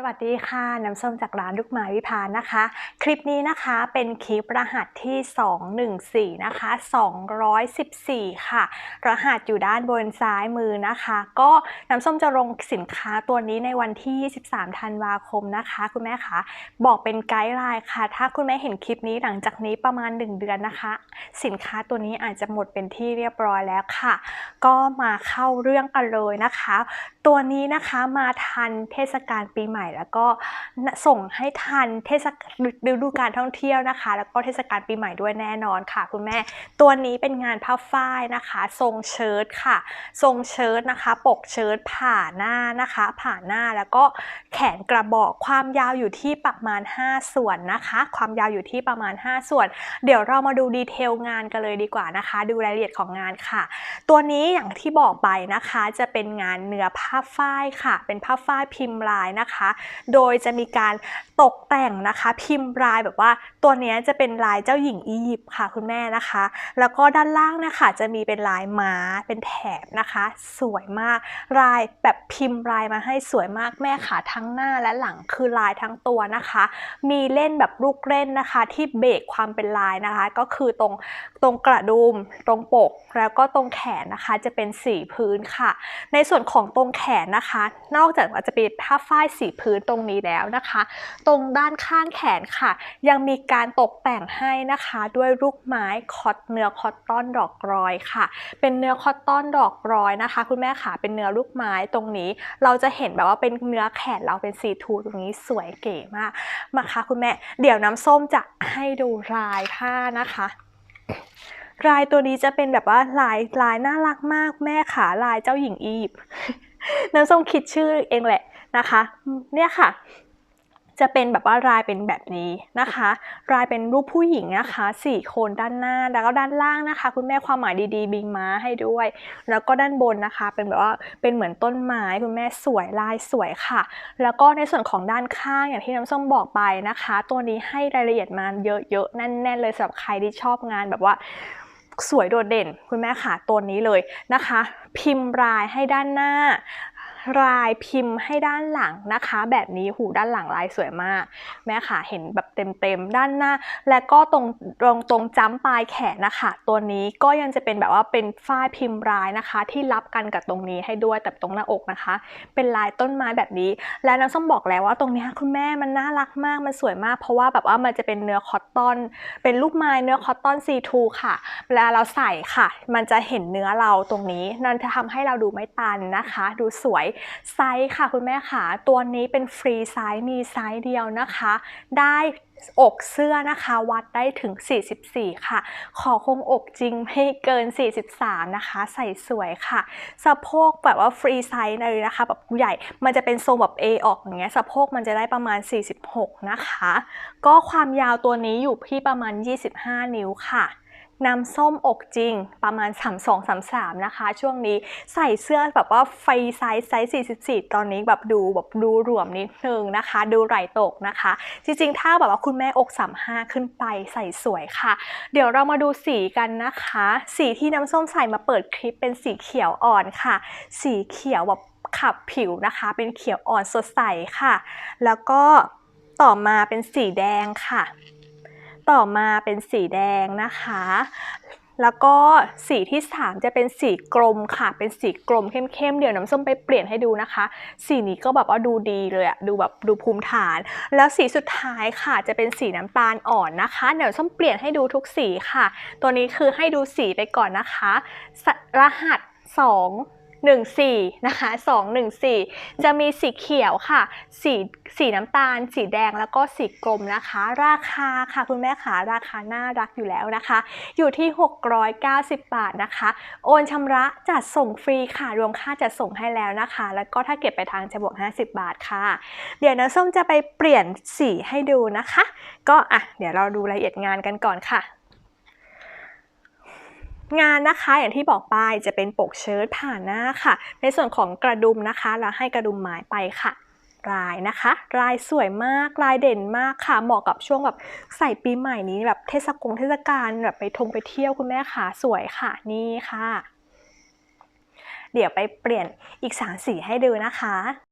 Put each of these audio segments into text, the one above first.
สวัสดีค่ะ น้ำส้มจากร้านลูกไม้วิพานะคะ คลิปนี้นะคะเป็นคลิปรหัสที่ 214 นะคะ 214 ค่ะ รหัสอยู่ด้านบนซ้ายมือนะคะ ก็น้ำส้มจะลงสินค้าตัวนี้ในวันที่ 23 ธันวาคมนะคะ คุณแม่คะบอกเป็นไกด์ไลน์ค่ะ ถ้าคุณแม่เห็นคลิปนี้หลังจากนี้ประมาณ 1 เดือนนะคะ สินค้าตัวนี้อาจจะหมดเป็นที่เรียบร้อยแล้วค่ะ ก็มาเข้าเรื่องกันเลยนะคะ ตัวนี้นะคะมาทันเทศกาลปีใหม่แล้วก็ส่งให้ทันเทศกาลฤดูการท่องเที่ยวนะคะ แล้วก็เทศกาลปีใหม่ด้วยแน่นอนค่ะ คุณแม่ตัวนี้เป็นงานผ้าฝ้ายนะคะ ทรงเชิ้ตค่ะ ทรงเชิ้ตนะคะ ปกเชิ้ตผ่าหน้านะคะ ผ่าหน้าแล้วก็แขนกระบอกความยาวอยู่ที่ประมาณ 5 ส่วนนะคะ ความยาวอยู่ที่ประมาณ 5 ส่วน เดี๋ยวเรามาดูดีเทลงานกันเลยดีกว่านะคะ ดูรายละเอียดของงานค่ะ ตัวนี้อย่างที่บอกไปนะคะจะเป็นงานเนื้อผ้าฝ้ายค่ะ เป็นผ้าฝ้ายพิมพ์ลายนะคะโดยจะมีการตกแต่งนะคะ พิมพ์ลายแบบว่าตัวนี้จะเป็นลายเจ้าหญิงอียิปต์ค่ะคุณแม่นะคะ แล้วก็ด้านล่างนะคะจะมีเป็นลายม้าเป็นแถบนะคะ สวยมากลายแบบพิมพ์ลายมาให้สวยมากแม่ขาทั้งหน้าและหลังคือลายทั้งตัวนะคะ มีเล่นแบบลูกเล่นนะคะ ที่เบรกความเป็นลายนะคะ ก็คือตรงตรงกระดุมตรงปกแล้วก็ตรงแขนนะคะจะเป็นสีพื้นค่ะ ในส่วนของตรงแขนนะคะ นอกจากว่าจะเป็นผ้าฝ้ายสีพื้นตรงนี้แล้วนะคะ ตรงด้านข้างแขนค่ะ ยังมีการตกแต่งให้นะคะ ด้วยลูกไม้คอตเนื้อคอตตอนดอกรอยค่ะ เป็นเนื้อคอตตอนดอกกรอยนะคะ คุณแม่ค่ะเป็นเนื้อลูกไม้ตรงนี้ เราจะเห็นแบบว่าเป็นเนื้อแขนเราเป็นสีทูตรงนี้สวยเก๋มากมาค่ะคุณแม่เดี๋ยวน้ำส้มจะให้ดูลายผ้านะคะลายตัวนี้จะเป็นแบบว่าลายลายน่ารักมากแม่ขาลายเจ้าหญิงอียิปต์น้ำส้มคิดชื่อเองแหละ นะคะ เนี่ยค่ะ จะเป็นแบบว่ารายเป็นแบบนี้นะคะ รายเป็นรูปผู้หญิงนะคะสี่คนด้านหน้าแล้วก็ด้านล่างนะคะ คุณแม่ความหมายดีๆ บิงม้าให้ด้วย แล้วก็ด้านบนนะคะ เป็นแบบว่าเป็นเหมือนต้นไม้คุณแม่สวยลายสวยค่ะ แล้วก็ในส่วนของด้านข้างอย่างที่น้ำส้มบอกไปนะคะ ตัวนี้ให้รายละเอียดมาเยอะๆแน่นๆเลยสำหรับใครที่ชอบงานแบบว่าสวยโดดเด่นคุณแม่ค่ะตัวนี้เลยนะคะ พิมพ์ลายให้ด้านหน้า ลายพิมพ์ให้ด้านหลังนะคะ แบบนี้หูด้านหลังลายสวยมาก แม่ค่ะเห็นแบบเต็มๆด้านหน้า และก็ตรงตรงตรงจ้ำปลายแขนนะคะ ตัวนี้ก็ยังจะเป็นแบบว่าเป็นฝ้ายพิมพ์ลายนะคะ ที่รับกันกับตรงนี้ให้ด้วยแต่ตรงหน้าอกนะคะ เป็นลายต้นไม้แบบนี้ และน้ำส้มบอกแล้วว่าตรงนี้คุณแม่มันน่ารักมากมันสวยมาก เพราะว่าแบบว่ามันจะเป็นเนื้อคอตตอน เป็นลูกไม้เนื้อคอตตอนซีทูค่ะเวลาเราใส่ค่ะ มันจะเห็นเนื้อเราตรงนี้นั่นจะทำให้เราดูไม่ตันนะคะ ดูสวยไซส์ค่ะคุณแม่ค่ะ ตัวนี้เป็นฟรีไซส์มีไซส์เดียวนะคะ ได้อกเสื้อนะคะวัดได้ถึง 44 ค่ะ ขอคงอกจริงไม่เกิน 43 นะคะ ใส่สวยค่ะ สะโพกแบบว่าฟรีไซส์เลยนะคะแบบใหญ่มันจะเป็นทรงแบบ A ออกอย่างเงี้ยสะโพกมันจะได้ประมาณ 46 นะคะ ก็ความยาวตัวนี้อยู่ที่ประมาณ 25 นิ้วค่ะ น้ำส้มอกจริงประมาณ 32 33 นะคะ ช่วงนี้ใส่เสื้อแบบว่าไฟไซส์ไซส์44 ตอนนี้แบบดูแบบดูรวมนิดนึงนะคะ ดูไหล่ตกนะคะ จริงๆ ถ้าแบบว่าคุณแม่อก 35 ขึ้นไปใส่สวยค่ะ เดี๋ยวเรามาดูสีกันนะคะ สีที่น้ำส้มใส่มาเปิดคลิปเป็นสีเขียวอ่อนค่ะ สีเขียวแบบขับผิวนะคะ เป็นเขียวอ่อนสดใสค่ะ แล้วก็ต่อมาเป็นสีแดงค่ะ ต่อมาเป็นสีแดงนะคะ แล้วก็สีที่ 3 จะเป็นสีกรมค่ะ เป็นสีกรมเข้มๆ เดี๋ยวน้ำส้มไปเปลี่ยนให้ดูนะคะ สีนี้ก็แบบว่าดูดีเลยอะดูแบบดูภูมิฐาน แล้วสีสุดท้ายค่ะจะเป็นสีน้ำตาลอ่อนนะคะ เดี๋ยวส้มเปลี่ยนให้ดูทุกสีค่ะ ตัวนี้คือให้ดูสีไปก่อนนะคะ รหัส 2 14นะคะ214 จะมีสีเขียวค่ะ สีสีน้ำตาล สีแดงแล้วก็สีกรมนะคะ ราคาค่ะคุณแม่ขาราคาน่ารักอยู่แล้วนะคะ อยู่ที่ 690 บาทนะคะ โอนชำระจัดส่งฟรีค่ะ รวมค่าจัดส่งให้แล้วนะคะ แล้วก็ถ้าเก็บไปทางจะบวก 50 บาทค่ะ เดี๋ยวน้ำส้มจะไปเปลี่ยนสีให้ดูนะคะ ก็อะเดี๋ยวเราดูรายละเอียดงานกันก่อนค่ะ งานนะคะอย่างที่บอกไปจะเป็นปกเชิ้ตผ่าหน้าค่ะ ในส่วนของกระดุมนะคะเราให้กระดุมไม้ไปค่ะลายนะคะลายสวยมากลายเด่นมากค่ะ เหมาะกับช่วงแบบใส่ปีใหม่นี้แบบเทศกงเทศกาลแบบไปทงไปเที่ยวคุณแม่ค่ะสวยค่ะนี่ค่ะ เดี๋ยวไปเปลี่ยนอีกสามสีให้ดูนะคะ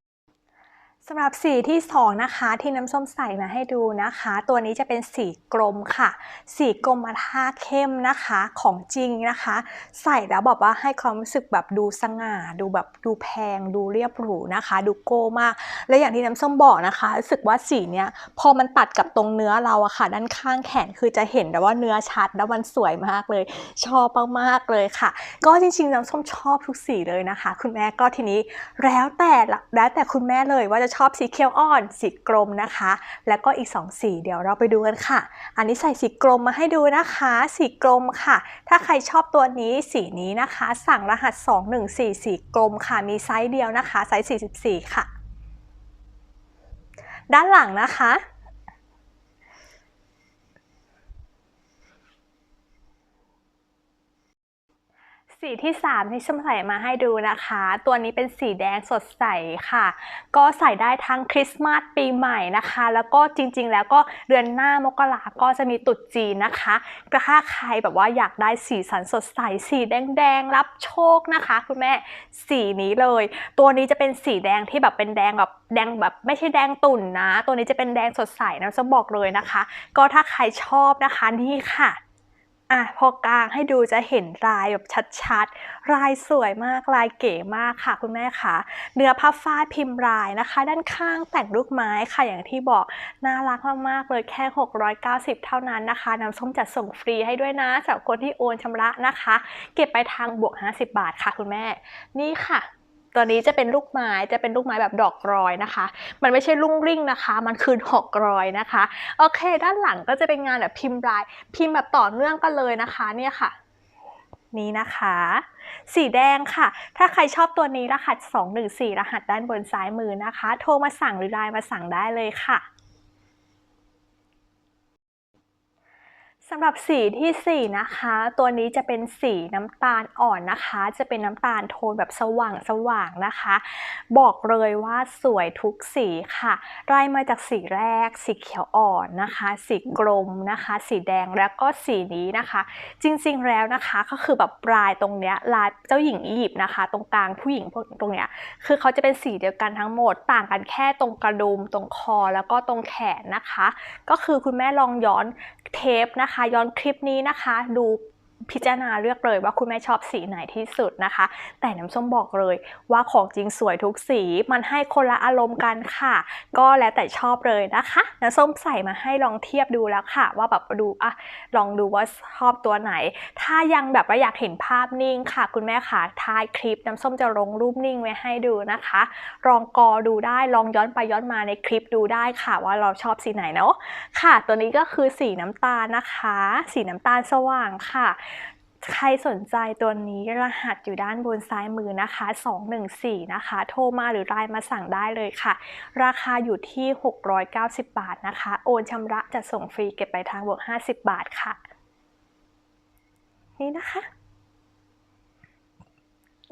สำหรับสีที่สองนะคะที่น้ำส้มใส่มาให้ดูนะคะ ตัวนี้จะเป็นสีกลมค่ะ สีกรมท่าเข้มนะคะของจริงนะคะ ใส่แล้วแบบว่าให้ความรู้สึกแบบดูสง่า ดูแบบดูแพง ดูเรียบหรูนะคะ ดูโก้มาก และอย่างที่น้ำส้มบอกนะคะรู้สึกว่าสีเนี้ยพอมันตัดกับตรงเนื้อเราอะค่ะ ด้านข้างแขนคือจะเห็นแต่ว่าเนื้อชัดแล้วมันสวยมากเลย ชอบมากๆเลยค่ะ ก็จริงๆน้ำส้มชอบทุกสีเลยนะคะ คุณแม่ก็ทีนี้แล้วแต่ละแล้วแต่คุณแม่เลยว่าจะชอบสีเขียวอ่อน สีกรมนะคะ แล้วก็อีก 2 สีเดี๋ยวเราไปดูกันค่ะ อันนี้ใส่สีกรมมาให้ดูนะคะ สีกรมค่ะ ถ้าใครชอบตัวนี้สีนี้นะคะ สั่งรหัส 214 สีกรมค่ะ มีไซส์เดียวนะคะ ไซส์ 44 ค่ะ ด้านหลังนะคะ สีที่ 3 ที่ชมใส่มาให้ดูนะคะ ตัวนี้เป็นสีแดงสดใสค่ะ ก็ใส่ได้ทั้งคริสต์มาสปีใหม่นะคะ แล้วก็จริงๆ แล้วก็เดือนหน้ามกราก็จะมีตรุษจีนนะคะถ้าใครแบบว่าอยากได้สีสันสดใส สีแดงๆ รับโชคนะคะ คุณแม่สีนี้เลย ตัวนี้จะเป็นสีแดงที่แบบเป็นแดงแบบแดงแบบไม่ใช่แดงตุ่นนะ ตัวนี้จะเป็นแดงสดใสนะจะบอกเลยนะคะ ก็ถ้าใครชอบนะคะนี่ค่ะ อะพอกลางให้ดูจะเห็นลายแบบชัดๆ ลายสวยมากลายเก๋มากค่ะคุณแม่ค่ะเนื้อผ้าฝ้ายพิมพ์ลายนะคะ ด้านข้างแต่งลูกไม้ค่ะอย่างที่บอกน่ารักมากๆเลยแค่ 690 เท่านั้นนะคะน้ำส้มจัดส่งฟรีให้ด้วยนะสำหรับคนที่โอนชำระนะคะ เก็บไปทางบวก 50 บาทค่ะคุณแม่ นี่ค่ะ ตัวนี้จะเป็นลูกไม้จะเป็นลูกไม้แบบดอกรอยนะคะ มันไม่ใช่ลุ่งริ่งนะคะ มันคือดอกรอยนะคะ โอเค ด้านหลังก็จะเป็นงานแบบพิมพ์ลาย พิมพ์แบบต่อเนื่องกันเลยนะคะเนี่ยค่ะนี่นะคะ สีแดงค่ะ ถ้าใครชอบตัวนี้รหัส 214 รหัสด้านบนซ้ายมือนะคะ โทรมาสั่งหรือไลน์มาสั่งได้เลยค่ะ สำหรับสีทีสี่ 4 นะคะ ตัวนี้จะเป็นสีน้ำตาลอ่อนนะคะ จะเป็นน้ำตาลโทนแบบสว่างสว่างนะคะ บอกเลยว่าสวยทุกสีค่ะ ไล่มาจากสีแรก สีเขียวอ่อนนะคะ สีกรมนะคะ สีแดงแล้วก็สีนี้นะคะ จริงๆแล้วนะคะก็คือแบบปลายตรงเนี้ยลายเจ้าหญิงอียิปต์นะคะ ตรงกลางผู้หญิงพวกตรงเนี้ยคือเขาจะเป็นสีเดียวกันทั้งหมด ต่างกันแค่ตรงกระดุมตรงคอแล้วก็ตรงแขนนะคะ ก็คือคุณแม่ลองย้อนเทปนะคะคะย้อนคลิปนี้นะคะ ดู พิจารณาเลือกเลยว่าคุณแม่ชอบสีไหนที่สุดนะคะ แต่น้ำส้มบอกเลยว่าของจริงสวยทุกสีมันให้คนละอารมณ์กันค่ะ ก็แล้วแต่ชอบเลยนะคะน้ำส้มใส่มาให้ลองเทียบดูแล้วค่ะ ว่าแบบดูอะลองดูว่าชอบตัวไหน ถ้ายังแบบว่าอยากเห็นภาพนิ่งค่ะ คุณแม่ค่ะท้ายคลิปน้ำส้มจะลงรูปนิ่งไว้ให้ดูนะคะ ลองกอดูได้ลองย้อนไปย้อนมาในคลิปดูได้ค่ะ ว่าเราชอบสีไหนเนาะค่ะ ตัวนี้ก็คือสีน้ำตาลนะคะ สีน้ำตาลสว่างค่ะ ใครสนใจตัวนี้รหัสอยู่ด้านบนซ้ายมือนะคะ 214 นะคะ โทรมาหรือไลน์มาสั่งได้เลยค่ะ ราคาอยู่ที่ 690 บาทนะคะ โอนชำระจะส่งฟรีเก็บไปทางบวก 50 บาทค่ะ นี่นะคะ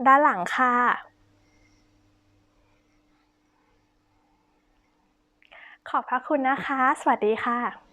ด้านหลังค่ะ ขอบพระคุณนะคะ สวัสดีค่ะ